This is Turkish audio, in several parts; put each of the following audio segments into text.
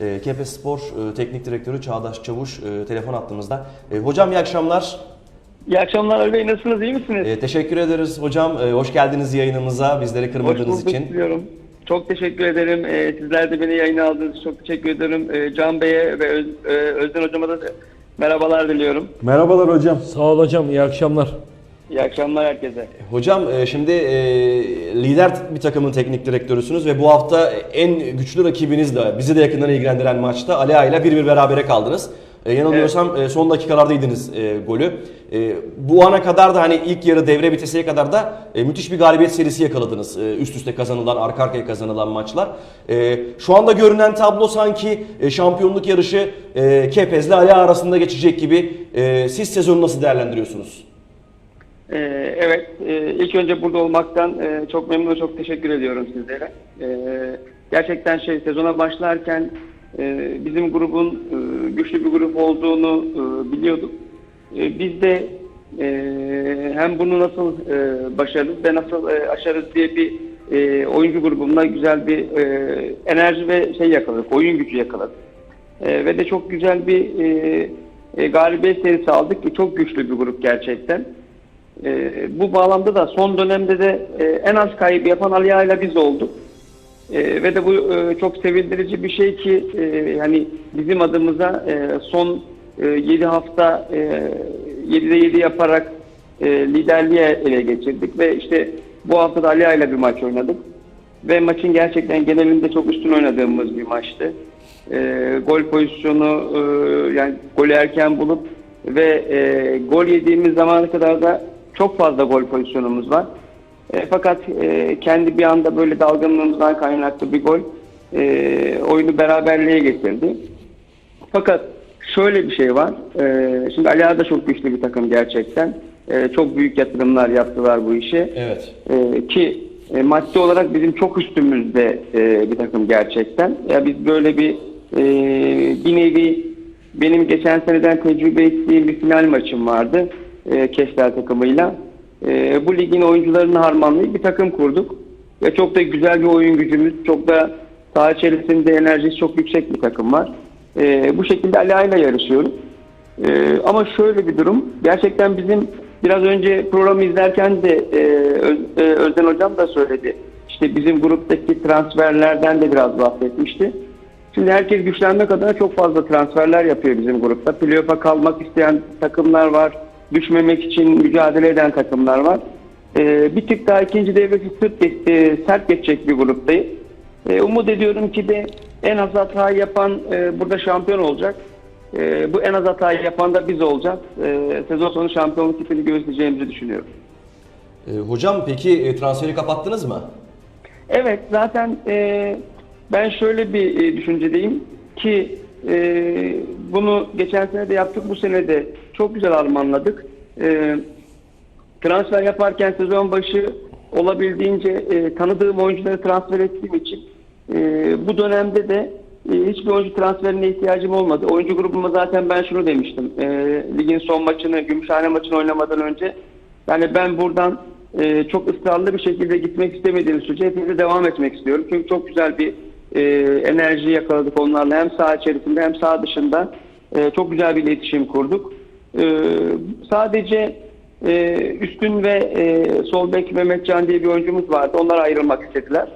E, Kepes Spor e, Teknik Direktörü Çağdaş Çavuş e, telefon attığımızda. E, hocam iyi akşamlar. İyi akşamlar Ali Bey. Nasılsınız? iyi misiniz? E, teşekkür ederiz hocam. E, hoş geldiniz yayınımıza bizleri Hoş kırmadığınız bulduk için. diliyorum. Çok teşekkür ederim. Ee, sizler de beni yayına aldığınız için çok teşekkür ederim. Ee, Can Bey'e ve Öz, e, Özden Hocam'a da merhabalar diliyorum. Merhabalar hocam. Sağ ol hocam, iyi akşamlar. İyi akşamlar herkese. Hocam e, şimdi e, lider bir takımın teknik direktörüsünüz ve bu hafta en güçlü rakibiniz de bizi de yakından ilgilendiren maçta Ali Ağa ile 1-1 berabere kaldınız. E, yanılmıyorsam e, son dakikalarda yediniz golü. Bu ana kadar da hani ilk yarı devre bitesiye kadar da müthiş bir galibiyet serisi yakaladınız. Üst üste kazanılan, arka arkaya kazanılan maçlar. Şu anda görünen tablo sanki şampiyonluk yarışı e, Kepez'le Ali Ağa arasında geçecek gibi. Siz sezonu nasıl değerlendiriyorsunuz? Ee, evet, e, ilk önce burada olmaktan e, çok memnun ve çok teşekkür ediyorum sizlere. E, gerçekten şey sezona başlarken e, bizim grubun güçlü bir grup olduğunu e, biliyorduk. Biz de hem bunu nasıl e, başarırız ve nasıl aşarız diye bir oyuncu grubumla güzel bir enerji ve şey yakaladık, oyun gücü yakaladık. Ve de çok güzel bir galibiyet serisi aldık çok güçlü bir grup gerçekten. E, bu bağlamda da son dönemde de e, en az kaybı yapan Ali Ağa ile biz olduk. E, ve de bu e, çok sevindirici bir şey ki e, hani bizim adımıza e, son e, 7 hafta e, 7'de 7 yaparak e, liderliğe ele geçirdik ve işte bu hafta da Ali Ağa ile bir maç oynadık. Ve maçın gerçekten genelinde çok üstün oynadığımız bir maçtı. E, gol pozisyonu e, yani golü erken bulup ve e, gol yediğimiz zamana kadar da çok fazla gol pozisyonumuz var. E, fakat e, kendi bir anda böyle dalgınlığımızdan kaynaklı bir gol e, oyunu beraberliğe getirdi. Fakat şöyle bir şey var. E, şimdi Ali Ağa da çok güçlü bir takım gerçekten. E, çok büyük yatırımlar yaptılar bu işe. Evet. Ee, ki e, maddi olarak bizim çok üstümüzde e, bir takım gerçekten. Ya biz böyle bir e, bir nevi benim geçen seneden tecrübe ettiğim bir final maçım vardı e, Kestel takımıyla. E, bu ligin oyuncularını harmanlayıp bir takım kurduk. Ve çok da güzel bir oyun gücümüz, çok da saha içerisinde enerjisi çok yüksek bir takım var. E, bu şekilde Ali Ağa'yla yarışıyoruz. Ee, ama şöyle bir durum. Gerçekten bizim biraz önce programı izlerken de e, e, Özden Hocam da söyledi. İşte bizim gruptaki transferlerden de biraz bahsetmişti. Şimdi herkes güçlenmek adına çok fazla transferler yapıyor bizim grupta. Playoff'a kalmak isteyen takımlar var. Düşmemek için mücadele eden takımlar var. Ee, bir tık daha ikinci devresi geç- e, sert geçecek bir gruptayız. E, umut ediyorum ki de en az hatayı yapan e, burada şampiyon olacak. E, bu en az hatayı yapan da biz olacağız. E, sezon sonu şampiyonluk tipini göstereceğimizi düşünüyorum. E, hocam peki e, transferi kapattınız mı? Evet zaten e, ben şöyle bir e, düşüncedeyim ki e, bunu geçen sene de yaptık bu sene de çok güzel armağanladık. E, transfer yaparken sezon başı olabildiğince e, tanıdığım oyuncuları transfer ettiğim için e, bu dönemde de e, hiçbir oyuncu transferine ihtiyacım olmadı. Oyuncu grubuma zaten ben şunu demiştim. E, ligin son maçını, Gümüşhane maçını oynamadan önce yani ben buradan e, çok ısrarlı bir şekilde gitmek istemediğim sürece hepimize devam etmek istiyorum. Çünkü çok güzel bir e, enerji yakaladık onlarla hem saha içerisinde hem saha dışında. E, çok güzel bir iletişim kurduk. E, sadece e, Üstün ve e, sol bek Mehmetcan diye bir oyuncumuz vardı. Onlar ayrılmak istediler.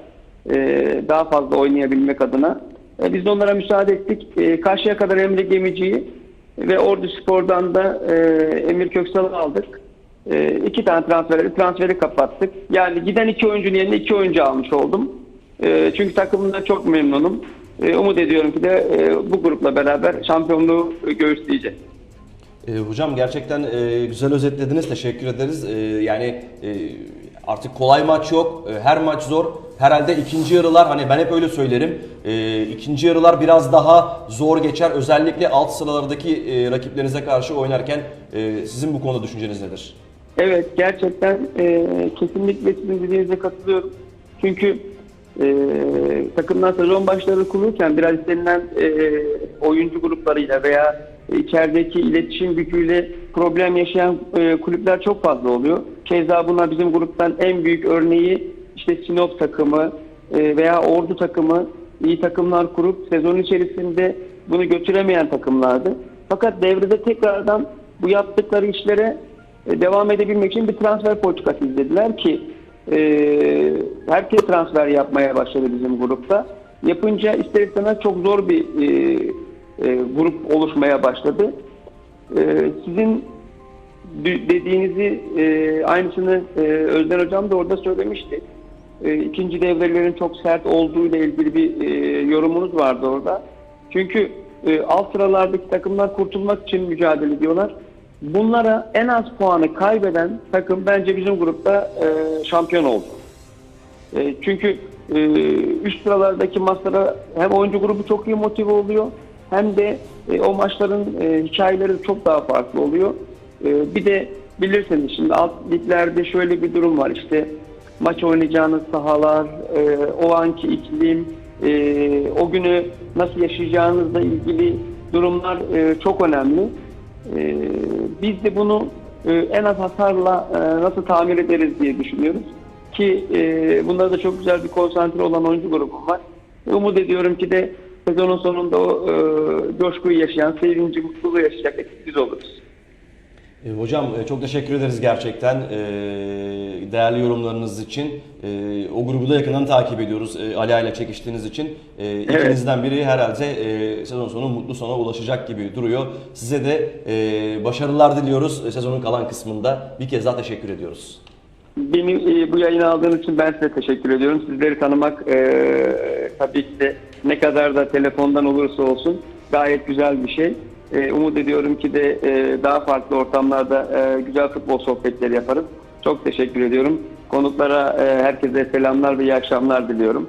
E, daha fazla oynayabilmek adına. E, biz de onlara müsaade ettik. E, karşıya kadar Emre Gemici'yi ve Ordu Spor'dan da e, Emir Köksal'ı aldık. E, iki tane transferi, transferi kapattık. Yani giden iki oyuncunun yerine iki oyuncu almış oldum. E, çünkü takımımdan çok memnunum. E, umut ediyorum ki de e, bu grupla beraber şampiyonluğu göğüsleyeceğiz. E, hocam gerçekten e, güzel özetlediniz. Teşekkür ederiz. E, yani e, artık kolay maç yok. E, her maç zor. Herhalde ikinci yarılar hani ben hep öyle söylerim. E, ikinci yarılar biraz daha zor geçer. Özellikle alt sıralardaki e, rakiplerinize karşı oynarken e, sizin bu konuda düşünceniz nedir? Evet gerçekten e, kesinlikle sizin dediğinize katılıyorum. Çünkü e, takımlar sezon başları kurulurken biraz istenilen e, oyuncu gruplarıyla veya içerideki iletişim gücüyle problem yaşayan e, kulüpler çok fazla oluyor. Keza buna bizim gruptan en büyük örneği işte Sinop takımı e, veya Ordu takımı iyi takımlar kurup sezon içerisinde bunu götüremeyen takımlardı. Fakat devrede tekrardan bu yaptıkları işlere e, devam edebilmek için bir transfer politikası izlediler ki e, herkes transfer yapmaya başladı bizim grupta. Yapınca ister istemez çok zor bir e, e, grup oluşmaya başladı. E, sizin dediğinizi e, aynısını e, Özden Hocam da orada söylemişti. E, ikinci devrelerin çok sert olduğu ile ilgili bir e, yorumunuz vardı orada. Çünkü e, alt sıralardaki takımlar kurtulmak için mücadele ediyorlar. Bunlara en az puanı kaybeden takım bence bizim grupta e, şampiyon oldu. E, çünkü e, üst sıralardaki maçlara hem oyuncu grubu çok iyi motive oluyor hem de e, o maçların e, hikayeleri çok daha farklı oluyor. E, bir de bilirsiniz şimdi alt liglerde şöyle bir durum var işte maç oynayacağınız sahalar, e, o anki iklim, e, o günü nasıl yaşayacağınızla ilgili durumlar e, çok önemli. E, biz de bunu e, en az hasarla e, nasıl tamir ederiz diye düşünüyoruz. Ki e, bunda da çok güzel bir konsantre olan oyuncu grubum var. Umut ediyorum ki de sezonun sonunda o e, coşkuyu yaşayan, sevinci, mutluluğu yaşayacak ekip biz oluruz. E, Hocam e, çok teşekkür ederiz gerçekten e, değerli yorumlarınız için. E, O grubu da yakından takip ediyoruz e, Ali ile çekiştiğiniz için. E, İkinizden biri herhalde e, sezon sonu mutlu sona ulaşacak gibi duruyor. Size de e, başarılar diliyoruz e, sezonun kalan kısmında. Bir kez daha teşekkür ediyoruz. Beni e, bu yayına aldığınız için ben size teşekkür ediyorum. Sizleri tanımak e, tabii ki de ne kadar da telefondan olursa olsun gayet güzel bir şey. E, umut ediyorum ki de e, daha farklı ortamlarda e, güzel futbol sohbetleri yaparız. Çok teşekkür ediyorum. Konuklara herkese selamlar ve iyi akşamlar diliyorum.